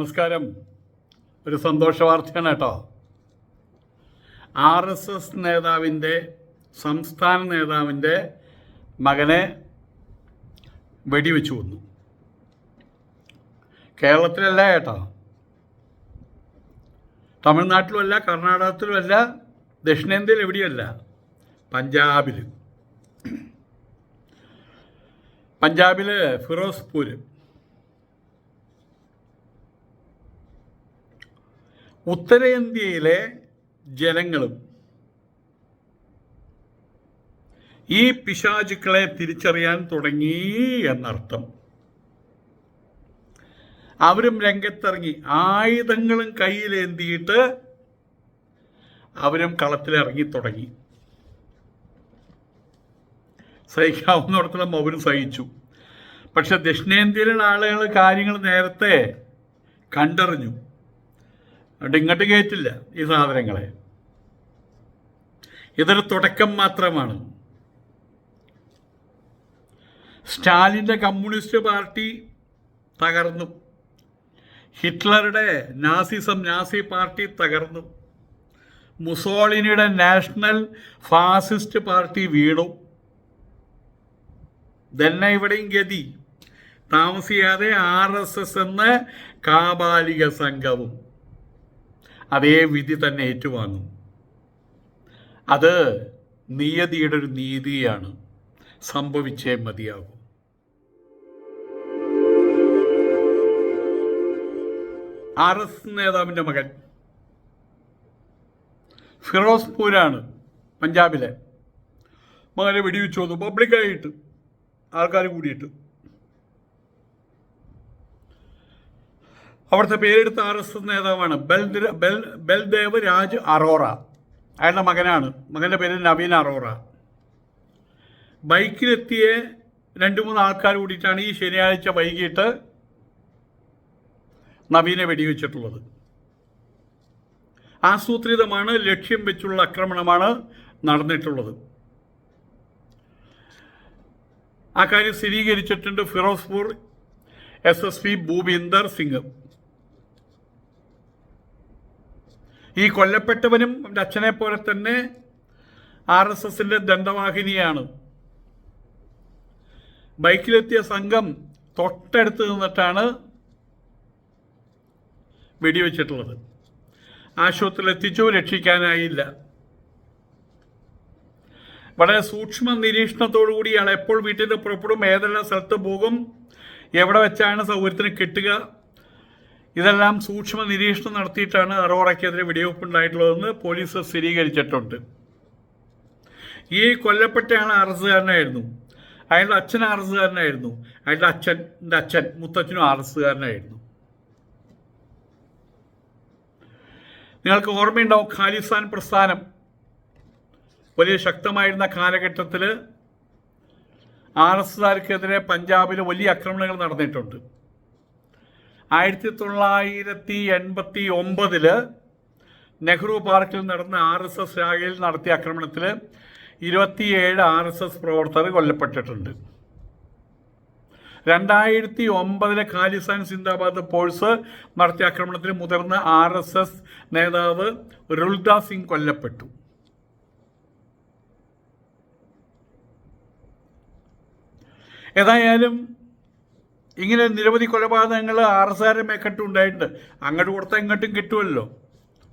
നമസ്കാരം. ഒരു സന്തോഷ വാർത്തയാണ് കേട്ടോ. ആർ എസ് എസ് നേതാവിന്റെ സംസ്ഥാന നേതാവിന്റെ മകനെ വെടിവെച്ചു വന്നു കേരളത്തിലല്ല കേട്ടോ. തമിഴ്നാട്ടിലുമല്ല കർണാടകത്തിലുമല്ല ദക്ഷിണേന്ത്യയിൽ എവിടെയല്ല പഞ്ചാബിൽ പഞ്ചാബിൽ ഫിറോസ്പൂർ ഉത്തരേന്ത്യയിലെ ജനങ്ങളും ഈ പിശാചുക്കളെ തിരിച്ചറിയാൻ തുടങ്ങി എന്നർത്ഥം. അവരും രംഗത്തിറങ്ങി. ആയുധങ്ങളും കയ്യിലേന്തിയിട്ട് അവരും കളത്തിലിറങ്ങി തുടങ്ങി. സഹിക്കാവുന്നിടത്തോളം അവരും സഹിച്ചു. പക്ഷെ ദക്ഷിണേന്ത്യയിലുള്ള ആളുകൾ കാര്യങ്ങൾ നേരത്തെ കണ്ടറിഞ്ഞു. അതുകൊണ്ട് ഇങ്ങോട്ട് കയറ്റില്ല ഈ സാധനങ്ങളെ. ഇതൊരു തുടക്കം മാത്രമാണ്. സ്റ്റാലിന്റെ കമ്മ്യൂണിസ്റ്റ് പാർട്ടി തകർന്നു. ഹിറ്റ്ലറുടെ നാസിസം നാസി പാർട്ടി തകർന്നു. മുസോളിനിയുടെ നാഷണൽ ഫാസിസ്റ്റ് പാർട്ടി വീണു. തന്നെ ഇവിടെയും ഗതി. താമസിയാതെ ആർ എസ് എസ് എന്ന കാബാലിക സംഘവും അതേ വിധി തന്നെ ഏറ്റുവാങ്ങും. അത് നിയതിയുടെ ഒരു നീതിയാണ്. സംഭവിച്ചേ മതിയാകും. ആർ എസ് നേതാവിന്റെ മകൻ. ഫിറോസ്പൂരാണ് പഞ്ചാബിലെ. മകനെ വെടിവെച്ചു വന്നു. പബ്ലിക്കായിട്ട് ആൾക്കാർ കൂടിയിട്ട്. അവിടുത്തെ പേരെടുത്ത ആർ എസ് എസ് നേതാവാണ് ബൽദ ബെൽ ബൽദേവ് രാജ് അറോറ. അയാളുടെ മകനാണ്. മകന്റെ പേര് നവീൻ അറോറ. ബൈക്കിലെത്തിയ രണ്ട് മൂന്ന് ആൾക്കാർ കൂടിയിട്ടാണ് ഈ ശനിയാഴ്ച വൈകിട്ട് നവീനെ വെടിവെച്ചിട്ടുള്ളത്. ആസൂത്രിതമാണ് ലക്ഷ്യം വെച്ചുള്ള ആക്രമണമാണ് നടന്നിട്ടുള്ളത്. ആ കാര്യം സ്ഥിരീകരിച്ചിട്ടുണ്ട് Firozpur S S P Bhupinder Singh. ഈ കൊല്ലപ്പെട്ടവനും എന്റെ അച്ഛനെ പോലെ തന്നെ ആർ എസ് എസിന്റെ ദണ്ഡവാഹിനിയാണ്. ബൈക്കിലെത്തിയ സംഘം തൊട്ടടുത്ത് നിന്നിട്ടാണ് വെടിവെച്ചിട്ടുള്ളത്. ആശുപത്രിയിൽ എത്തിച്ചു രക്ഷിക്കാനായില്ല. വളരെ സൂക്ഷ്മ നിരീക്ഷണത്തോടു കൂടി ഇയാൾ എപ്പോൾ വീട്ടിൽ നിന്ന് പുറപ്പെടും ഏതെല്ലാം സ്ഥലത്ത് പോകും എവിടെ വെച്ചാണ് സൗകര്യത്തിന് കിട്ടുക ഇതെല്ലാം സൂക്ഷ്മ നിരീക്ഷണം നടത്തിയിട്ടാണ് അറോറയ്ക്കെതിരെ വെടിവെപ്പ് ഉണ്ടായിട്ടുള്ളതെന്ന് പോലീസ് സ്ഥിരീകരിച്ചിട്ടുണ്ട്. ഈ കൊല്ലപ്പെട്ടയാൾ അറസ്റ്റുകാരനായിരുന്നു അയാളുടെ അച്ഛൻ അറസ്റ്റുകാരനായിരുന്നു അയാളുടെ അച്ഛന്റെ അച്ഛൻ മുത്തച്ഛനും അറസ്റ്റുകാരനായിരുന്നു നിങ്ങൾക്ക് ഓർമ്മയുണ്ടാവും ഖാലിസ്ഥാൻ പ്രസ്ഥാനം. വലിയ ശക്തമായിരുന്ന കാലഘട്ടത്തിൽ ആർ എസ്സുകാർക്കെതിരെ പഞ്ചാബിൽ വലിയ ആക്രമണങ്ങൾ നടന്നിട്ടുണ്ട്. ആയിരത്തി തൊള്ളായിരത്തി എൺപത്തി ഒമ്പതിൽ നെഹ്റു പാർക്കിൽ നടന്ന ആർ എസ് എസ് ശാഖയിൽ നടത്തിയ ആക്രമണത്തിൽ ഇരുപത്തിയേഴ് ആർ എസ് എസ് പ്രവർത്തകർ കൊല്ലപ്പെട്ടിട്ടുണ്ട്. രണ്ടായിരത്തി ഒമ്പതിലെ ഖാലിസ്ഥാൻ സിന്ദാബാദ് ഫോഴ്സ് നടത്തിയ ആക്രമണത്തിൽ മുതിർന്ന ആർ എസ് എസ് നേതാവ് രുൾദാ സിംഗ് കൊല്ലപ്പെട്ടു. ഏതായാലും ഇങ്ങനെ നിരവധി കൊലപാതകങ്ങൾ ആർ എസ് ആരുടെ മേക്കെട്ടും ഉണ്ടായിട്ടുണ്ട്. അങ്ങോട്ട് കൊടുത്താൽ ഇങ്ങോട്ടും കിട്ടുമല്ലോ.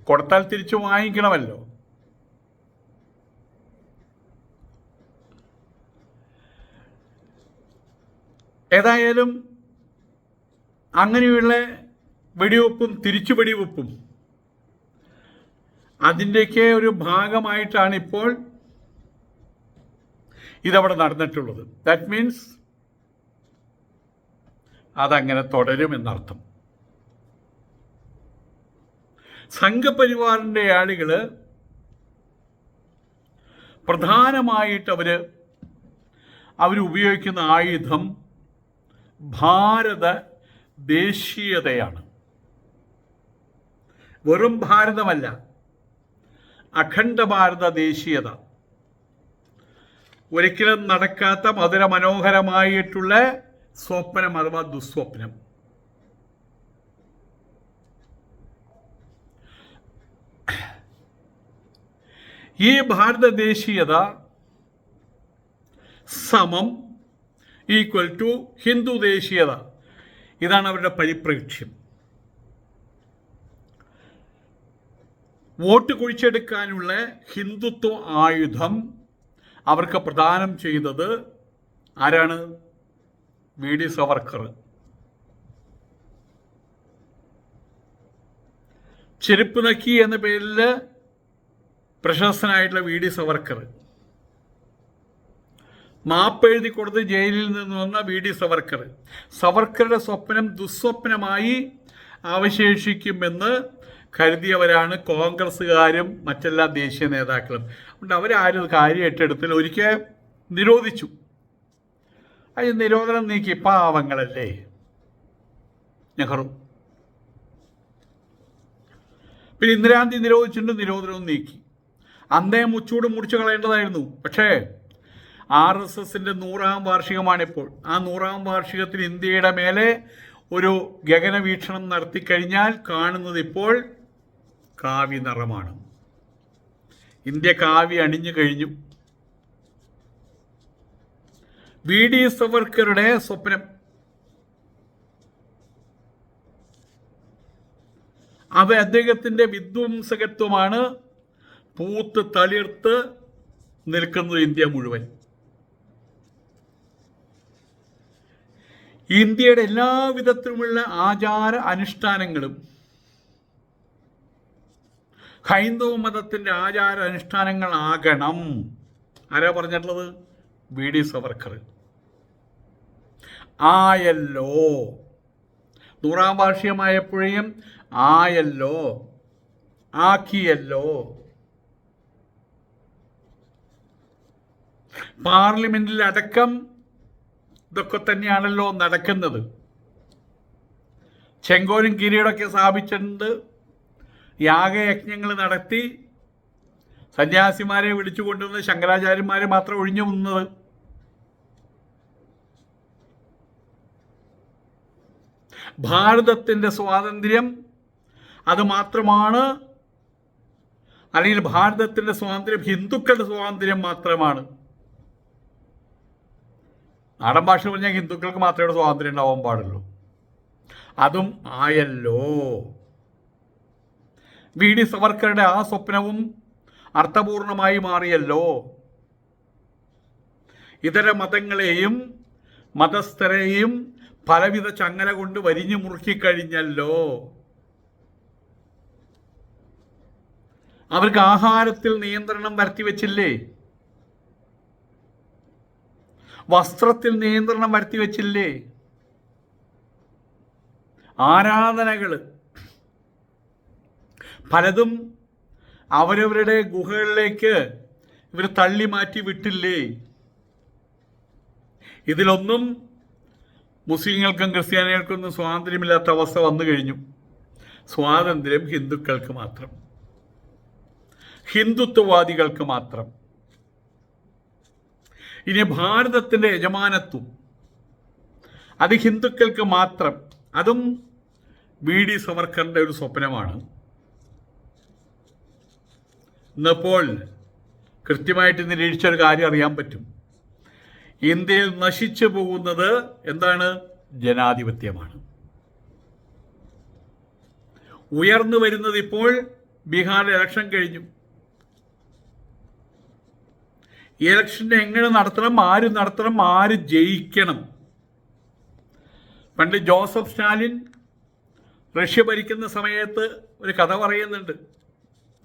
കൊടുത്താൽ തിരിച്ചു വാങ്ങിക്കണമല്ലോ. ഏതായാലും അങ്ങനെയുള്ള വെടിവെപ്പും തിരിച്ചു വെടിവെപ്പും അതിന്റെയൊക്കെ ഒരു ഭാഗമായിട്ടാണ് ഇപ്പോൾ ഇതവിടെ നടന്നിട്ടുള്ളത്. ദാറ്റ് മീൻസ് അതങ്ങനെ തുടരുമെന്നർത്ഥം. സംഘപരിവാറിന്റെ ആളുകൾ പ്രധാനമായിട്ട് അവർ അവരുപയോഗിക്കുന്ന ആയുധം ഭാരത ദേശീയതയാണ്. വെറും ഭാരതമല്ല അഖണ്ഡ ഭാരത ദേശീയത. ഒരിക്കലും നടക്കാത്ത മധുര മനോഹരമായിട്ടുള്ള സ്വപ്നം അഥവാ ദുസ്വപ്നം. ഈ ഭാരതദേശീയത സമം ഈക്വൽ ടു ഹിന്ദു ദേശീയത. ഇതാണ് അവരുടെ പരിപ്രേക്ഷ്യം. വോട്ട് കുഴിച്ചെടുക്കാനുള്ള ഹിന്ദുത്വ ആയുധം അവർക്ക് പ്രദാനം ചെയ്തത് ആരാണ്? വി ഡി സവർക്കർ ചെരുപ്പ് നക്കി എന്ന പേരിൽ പ്രശസ്തനായിട്ടുള്ള വി ഡി സവർക്കർ മാപ്പ് എഴുതി കൊടുത്ത് ജയിലിൽ നിന്ന് വന്ന വി ഡി സവർക്കർ സവർക്കറുടെ സ്വപ്നം ദുസ്വപ്നമായി അവശേഷിക്കുമെന്ന് കരുതിയവരാണ് കോൺഗ്രസ്സുകാരും മറ്റെല്ലാ ദേശീയ നേതാക്കളും. അതുകൊണ്ട് അവരാരും കാര്യം എടുത്തില്ല. ഒരിക്കൽ നിരോധിച്ചു. അത് നിരോധനം നീക്കി പാവങ്ങളല്ലേ? നെഹ്റു. പിന്നെ ഇന്ദിരാഗാന്ധി നിരോധിച്ചിട്ടുണ്ട് നിരോധനവും നീക്കി. അന്നേ മുച്ചൂട് മുറിച്ചു കളയേണ്ടതായിരുന്നു. പക്ഷേ ആർ എസ് എസിന്റെ നൂറാം വാർഷികമാണിപ്പോൾ. ആ നൂറാം വാർഷികത്തിൽ ഇന്ത്യയുടെ മേലെ ഒരു ഗഗനവീക്ഷണം നടത്തി കഴിഞ്ഞാൽ കാണുന്നത് ഇപ്പോൾ കാവി നിറമാണ് ഇന്ത്യ കാവ്യ അണിഞ്ഞു കഴിഞ്ഞു. വി ഡി സവർക്കറുടെ സ്വപ്നം. അവ അദ്ദേഹത്തിന്റെ വിധ്വംസകത്വമാണ്. പൂത്ത് തളിർത്ത് നിൽക്കുന്നത് ഇന്ത്യ മുഴുവൻ. ഇന്ത്യയുടെ എല്ലാ വിധത്തിലുമുള്ള ആചാര അനുഷ്ഠാനങ്ങളും ഹൈന്ദവ മതത്തിന്റെ ആചാര അനുഷ്ഠാനങ്ങളാകണം. ആരാ പറഞ്ഞിട്ടുള്ളത്? V D Savarkar. ആയല്ലോ. നൂറാം വാർഷികമായപ്പോഴേയും ആയല്ലോ. ആക്കിയല്ലോ. പാർലമെന്റിൽ അടക്കം ഇതൊക്കെ തന്നെയാണല്ലോ നടക്കുന്നത്. ചെങ്കോലും കിരീടമൊക്കെ സ്ഥാപിച്ചിട്ടുണ്ട്. യാഗയജ്ഞങ്ങൾ നടത്തി. സന്യാസിമാരെ വിളിച്ചു കൊണ്ടുവന്ന് ശങ്കരാചാര്യന്മാരെ മാത്രം ഒഴിഞ്ഞു വന്നത് ഭാരതത്തിന്റെ സ്വാതന്ത്ര്യം അത് മാത്രമാണ്. അല്ലെങ്കിൽ ഭാരതത്തിന്റെ സ്വാതന്ത്ര്യം ഹിന്ദുക്കളുടെ സ്വാതന്ത്ര്യം മാത്രമാണ്. നാടൻ ഭാഷ പറഞ്ഞാൽ ഹിന്ദുക്കൾക്ക് മാത്രമേ സ്വാതന്ത്ര്യം ഉണ്ടാവാൻ പാടുള്ളൂ. അതും ആയല്ലോ. വി ഡി സവർക്കറുടെ ആ സ്വപ്നവും അർത്ഥപൂർണമായി മാറിയല്ലോ. ഇതര മതങ്ങളെയും മതസ്ഥരെയും പലവിധ ചങ്ങല കൊണ്ട് വരിഞ്ഞു മുറുക്കിക്കഴിഞ്ഞല്ലോ. അവർക്ക് ആഹാരത്തിൽ നിയന്ത്രണം വരുത്തി വെച്ചില്ലേ? വസ്ത്രത്തിൽ നിയന്ത്രണം വരുത്തി വെച്ചില്ലേ? ആരാധനകൾ പലതും അവരവരുടെ ഗുഹകളിലേക്ക് ഇവർ തള്ളി മാറ്റി വിട്ടില്ലേ? ഇതിലൊന്നും മുസ്ലിങ്ങൾക്കും ക്രിസ്ത്യാനികൾക്കൊന്നും സ്വാതന്ത്ര്യമില്ലാത്ത അവസ്ഥ വന്നു കഴിഞ്ഞു. സ്വാതന്ത്ര്യം ഹിന്ദുക്കൾക്ക് മാത്രം. ഹിന്ദുത്വവാദികൾക്ക് മാത്രം. ഇനി ഭാരതത്തിന്റെ യജമാനത്വം. അത് ഹിന്ദുക്കൾക്ക് മാത്രം. അതും വി ഡി സവർക്കറിന്റെ ഒരു സ്വപ്നമാണ്. ഇന്നിപ്പോൾ കൃത്യമായിട്ട് നിരീക്ഷിച്ചൊരു കാര്യം അറിയാൻ പറ്റും. ഇന്ത്യയിൽ നശിച്ചു പോകുന്നത് എന്താണ്? ജനാധിപത്യമാണ്. ഉയർന്നു വരുന്നത് ഇപ്പോൾ ബീഹാർ ഇലക്ഷൻ കഴിഞ്ഞു. ഇലക്ഷൻ എങ്ങനെ നടത്തണം? ആര് നടത്തണം? ആര് ജയിക്കണം? പണ്ട് ജോസഫ് സ്റ്റാലിൻ റഷ്യ ഭരിക്കുന്ന സമയത്ത് ഒരു കഥ പറയുന്നുണ്ട്.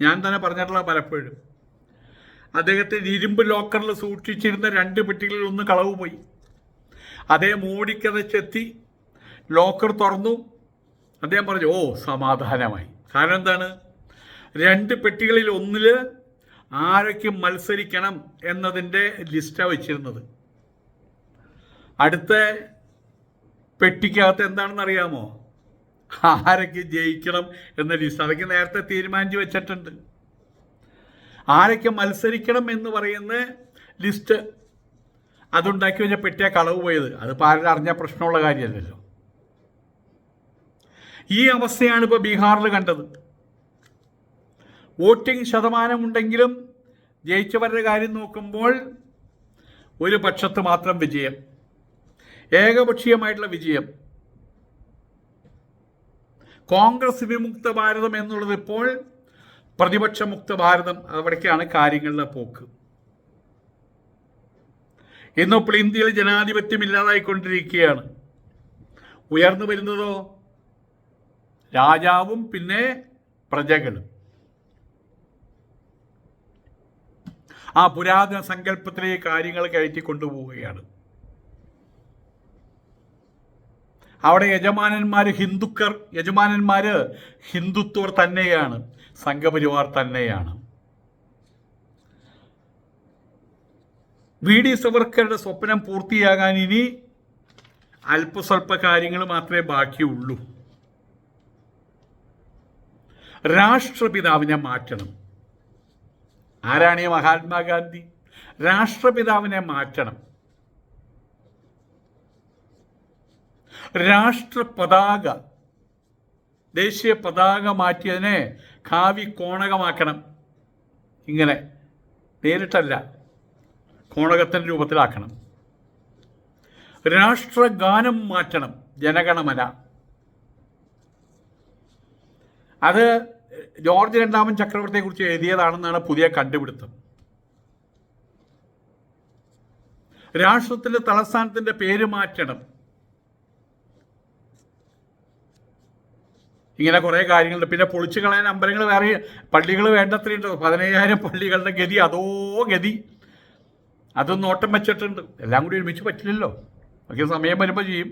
ഞാൻ തന്നെ പറഞ്ഞിട്ടുള്ള പലപ്പോഴും. അദ്ദേഹത്തിന് ഇരുമ്പ് ലോക്കറിൽ സൂക്ഷിച്ചിരുന്ന രണ്ട് പെട്ടികളിൽ ഒന്ന് കളവ് പോയി. അദ്ദേഹം ഓടിക്കതച്ചെത്തി ലോക്കർ തുറന്നു. അദ്ദേഹം പറഞ്ഞു ഓ സമാധാനമായി. കാരണം എന്താണ്? രണ്ട് പെട്ടികളിൽ ഒന്നിൽ ആരൊക്കെ മത്സരിക്കണം എന്നതിന്റെ ലിസ്റ്റാണ് വെച്ചിരുന്നത്. അടുത്ത പെട്ടിക്കകത്ത് എന്താണെന്ന് അറിയാമോ? ആരൊക്കെ ജയിക്കണം എന്ന ലിസ്റ്റ്. അതൊക്കെ നേരത്തെ തീരുമാനിച്ച് വെച്ചിട്ടുണ്ട്. ആരൊക്കെ മത്സരിക്കണം എന്ന് പറയുന്ന ലിസ്റ്റ് അതുണ്ടാക്കി വെച്ച പെട്ടിയ കളവ് പോയത്. അത് ആരും അറിഞ്ഞ പ്രശ്നമുള്ള കാര്യമല്ലല്ലോ. ഈ അവസ്ഥയാണ് ഇപ്പോൾ ബീഹാറിൽ കണ്ടത്. വോട്ടിംഗ് ശതമാനമുണ്ടെങ്കിലും ജയിച്ചവരുടെ കാര്യം നോക്കുമ്പോൾ ഒരു പക്ഷത്ത് മാത്രം വിജയം. ഏകപക്ഷീയമായിട്ടുള്ള വിജയം. കോൺഗ്രസ് വിമുക്ത ഭാരതം എന്നുള്ളത് ഇപ്പോൾ പ്രതിപക്ഷമുക്ത ഭാരതം അവിടേക്കാണ് കാര്യങ്ങളുടെ പോക്ക്. ഇന്നിപ്പോൾ ഇന്ത്യയിൽ ജനാധിപത്യം ഇല്ലാതായിക്കൊണ്ടിരിക്കുകയാണ്. ഉയർന്നു വരുന്നതോ? രാജാവും പിന്നെ പ്രജകളും. ആ പുരാതന സങ്കല്പത്തിലേക്ക് കാര്യങ്ങൾ കയറ്റി കൊണ്ടുപോവുകയാണ്. അവിടെ യജമാനന്മാർ ഹിന്ദുക്കർ യജമാനന്മാർ ഹിന്ദുത്വർ തന്നെയാണ് സംഘപരിവാർ തന്നെയാണ്. വി ഡി സവർക്കറുടെ സ്വപ്നം പൂർത്തിയാകാൻ ഇനി അല്പസ്വല്പ കാര്യങ്ങൾ മാത്രമേ ബാക്കിയുള്ളൂ. രാഷ്ട്രപിതാവിനെ മാറ്റണം. ആരാണ് ഈ മഹാത്മാഗാന്ധി? രാഷ്ട്രപിതാവിനെ മാറ്റണം. രാഷ്ട്ര പതാക ദേശീയ പതാക മാറ്റിയതിനെ കാവി കോണകമാക്കണം. ഇങ്ങനെ നേരിട്ടല്ല കോണകത്തിന്റെ രൂപത്തിലാക്കണം. രാഷ്ട്രഗാനം മാറ്റണം ജനഗണമന. അത് ജോർജ് രണ്ടാമൻ ചക്രവർത്തിയെക്കുറിച്ച് എഴുതിയതാണെന്നാണ് പുതിയ കണ്ടുപിടുത്തം. രാഷ്ട്രത്തിന്റെ തലസ്ഥാനത്തിന്റെ പേര് മാറ്റണം. ഇങ്ങനെ കുറേ കാര്യങ്ങളുണ്ട്. പിന്നെ പൊളിച്ചു കളയാൻ അമ്പലങ്ങൾ വേറെ പള്ളികൾ വേണ്ടത്രയുണ്ട്. പതിനയ്യായിരം പള്ളികളുടെ ഗതി അതോ ഗതി. അതൊന്നും നോട്ടം വെച്ചിട്ടുണ്ട്. എല്ലാം കൂടി ഒരുമിച്ച് പറ്റില്ലല്ലോ. ഒക്കെ സമയം വരുമ്പോൾ ചെയ്യും.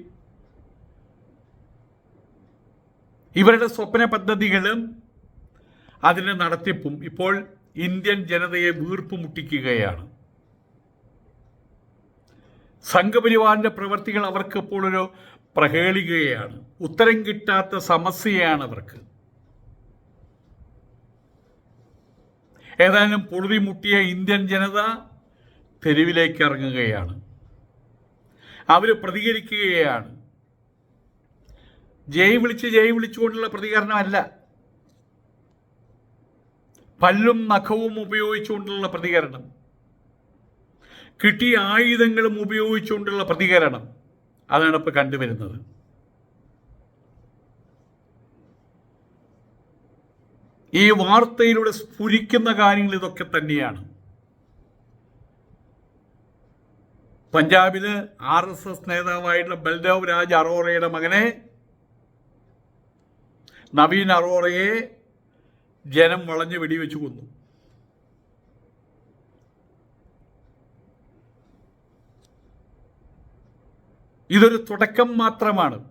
ഇവരുടെ സ്വപ്ന പദ്ധതികളും അതിന്റെ നടത്തിപ്പും ഇപ്പോൾ ഇന്ത്യൻ ജനതയെ വീർപ്പ് മുട്ടിക്കുകയാണ് സംഘപരിവാറിന്റെ പ്രവർത്തികൾ അവർക്കിപ്പോൾ ഒരു പ്രഹേളികയാണ്. ഉത്തരം കിട്ടാത്ത സമസ്യയാണ് അവർക്ക്. ഏതായാലും പൊഴുതി മുട്ടിയ ഇന്ത്യൻ ജനത തെരുവിലേക്ക് ഇറങ്ങുകയാണ്. അവർ പ്രതികരിക്കുകയാണ്. ജയ് വിളിച്ച് ജയ് വിളിച്ചുകൊണ്ടുള്ള പ്രതികരണമല്ല. പല്ലും നഖവും ഉപയോഗിച്ചുകൊണ്ടുള്ള പ്രതികരണം. കിട്ടിയ ആയുധങ്ങളും ഉപയോഗിച്ചുകൊണ്ടുള്ള പ്രതികരണം. അതാണ് ഇപ്പോൾ കണ്ടുവരുന്നത്. ഈ വാർത്തയിലൂടെ സ്ഫുരിക്കുന്ന കാര്യങ്ങൾ ഇതൊക്കെ തന്നെയാണ്. പഞ്ചാബിൽ ആർ എസ് എസ് നേതാവായിട്ടുള്ള ബൽദേവ് രാജ് അറോറയുടെ മകനെ നവീൻ അറോറയെ ജനം വളഞ്ഞ് വെടിവെച്ച് കൊന്നു. ഇതൊരു തുടക്കം മാത്രമാണ്.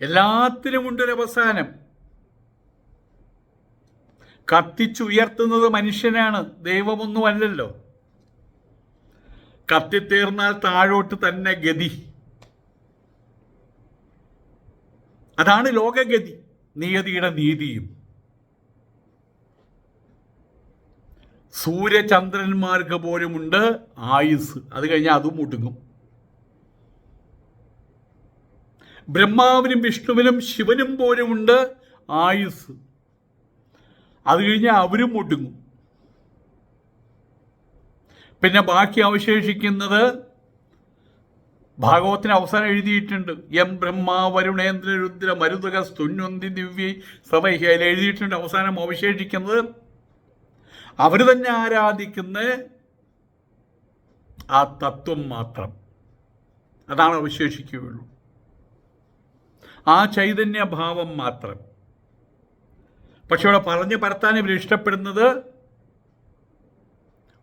എല്ലാത്തിനുമുണ്ടൊരു അവസാനം. കത്തിച്ചുയർത്തുന്നത് മനുഷ്യനാണ് ദൈവമൊന്നുമല്ലല്ലോ കത്തിത്തീർന്നാൽ താഴോട്ട് തന്നെ ഗതി. അതാണ് ലോകഗതി നിയതിയുടെ നീതിയും. സൂര്യചന്ദ്രന്മാർക്ക് പോലുമുണ്ട് ആയുസ് അത് കഴിഞ്ഞാൽ അതും മുടുങ്ങും ബ്രഹ്മാവിനും വിഷ്ണുവിനും ശിവനും പോലുമുണ്ട് ആയുസ്. അത് കഴിഞ്ഞാൽ അവരും ഒടുങ്ങും. പിന്നെ ബാക്കി അവശേഷിക്കുന്നത് ഭാഗവത്തിന് അവസാനം എഴുതിയിട്ടുണ്ട്. എം ബ്രഹ്മ വരുണേന്ദ്ര രുദ്ര മരുതക സ്തുന്വന്തി ദിവ്യ സഭയിൽ എഴുതിയിട്ടുണ്ട് അവസാനം അവശേഷിക്കുന്നത് അവർ തന്നെ ആരാധിക്കുന്ന ആ തത്വം മാത്രം. അതാണ് അവശേഷിക്കുകയുള്ളൂ. ആ ചൈതന്യഭാവം മാത്രം. പക്ഷെ ഇവിടെ പറഞ്ഞു പരത്താൻ ഇവർ ഇഷ്ടപ്പെടുന്നത്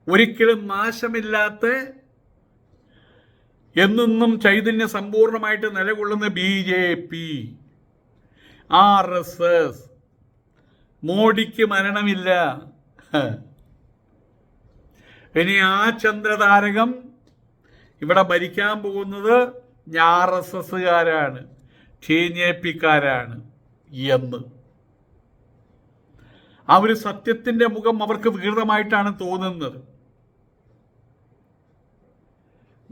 ഒരിക്കലും നാശമില്ലാത്ത എന്നെന്നും ചൈതന്യ സമ്പൂർണമായിട്ട് നിലകൊള്ളുന്ന B J P R S S മോഡിക്ക് മരണമില്ല. ഇനി ആ ചന്ദ്രതാരകം ഇവിടെ ഭരിക്കാൻ പോകുന്നത് ആർ എസ് എസ്സുകാരാണ്. ചീഞ്ഞേപ്പിക്കാരാണ് എന്ന്. ആ ഒരു സത്യത്തിന്റെ മുഖം അവർക്ക് വികൃതമായിട്ടാണ് തോന്നുന്നത്.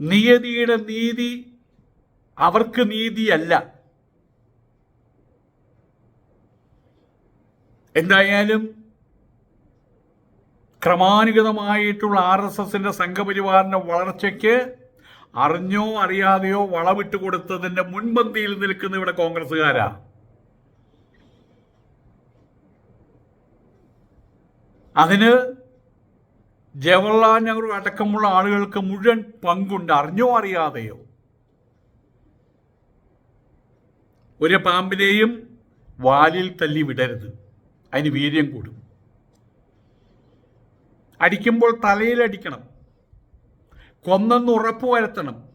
നിയതിയുടെ നീതി അവർക്ക് നീതിയല്ല. എന്തായാലും ക്രമാനുഗതമായിട്ടുള്ള ആർ എസ് എസിന്റെ സംഘപരിവാറിന്റെ വളർച്ചയ്ക്ക് അറിഞ്ഞോ അറിയാതെയോ വളവിട്ട് കൊടുത്തതിന്റെ മുൻപന്തിയിൽ നിൽക്കുന്ന ഇവിടെ കോൺഗ്രസ്സുകാരാ. അതിന് ജവഹർലാൽ നെഹ്റു അടക്കമുള്ള ആളുകൾക്ക് മുഴുവൻ പങ്കുണ്ട്. അറിഞ്ഞോ അറിയാതെയോ. ഒരു പാമ്പിനെയും വാലിൽ തല്ലി വിടരുത്. അതിന് വീര്യം കൂടും. അടിക്കുമ്പോൾ തലയിൽ അടിക്കണം. കൊന്നെന്ന് ഉറപ്പ് വരുത്തണം.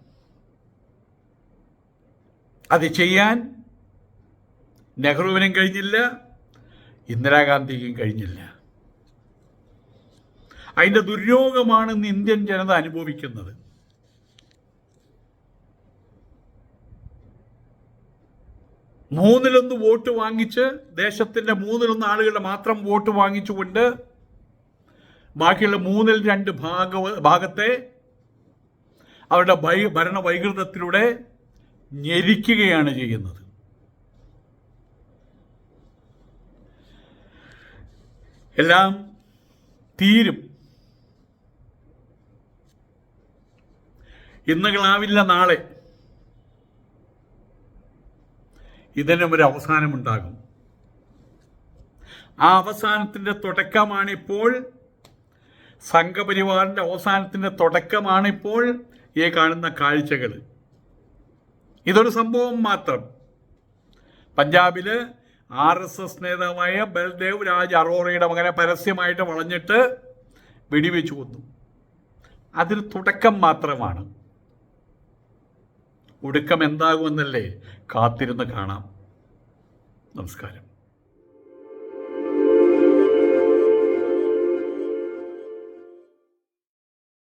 അത് ചെയ്യാൻ നെഹ്റുവിനും കഴിഞ്ഞില്ല ഇന്ദിരാഗാന്ധിക്കും കഴിഞ്ഞില്ല. അതിന്റെ ദുര്യോഗമാണ് ഇന്ന് ഇന്ത്യൻ ജനത അനുഭവിക്കുന്നത്. മൂന്നിലൊന്ന് വോട്ട് വാങ്ങിച്ച് ദേശത്തിന്റെ മൂന്നിലൊന്ന് ആളുകളുടെ മാത്രം വോട്ട് വാങ്ങിച്ചുകൊണ്ട് ബാക്കിയുള്ള മൂന്നിൽ രണ്ട് ഭാഗ ഭാഗത്തെ അവരുടെ ഭൈ ഭരണ വൈകൃതത്തിലൂടെ ഞെരിക്കുകയാണ് ചെയ്യുന്നത്. എല്ലാം തീരും. ഇന്നുകളാവില്ല നാളെ. ഇതിനും ഒരു അവസാനമുണ്ടാകും. ആ അവസാനത്തിന്റെ തുടക്കമാണിപ്പോൾ സംഘപരിവാറിന്റെ അവസാനത്തിന്റെ തുടക്കമാണിപ്പോൾ ഈ കാണുന്ന കാഴ്ചകൾ. ഇതൊരു സംഭവം മാത്രം. പഞ്ചാബിൽ ആർ എസ് എസ് നേതാവായ ബൽദേവ് രാജ് അറോറയുടെ മകനെ പരസ്യമായിട്ട് വളഞ്ഞിട്ട് വെടിവെച്ചു കൊന്നു. അതിൽ തുടക്കം മാത്രമാണ്. ഒടുക്കം എന്താകുമെന്നല്ലേ കാത്തിരുന്ന് കാണാം. നമസ്കാരം.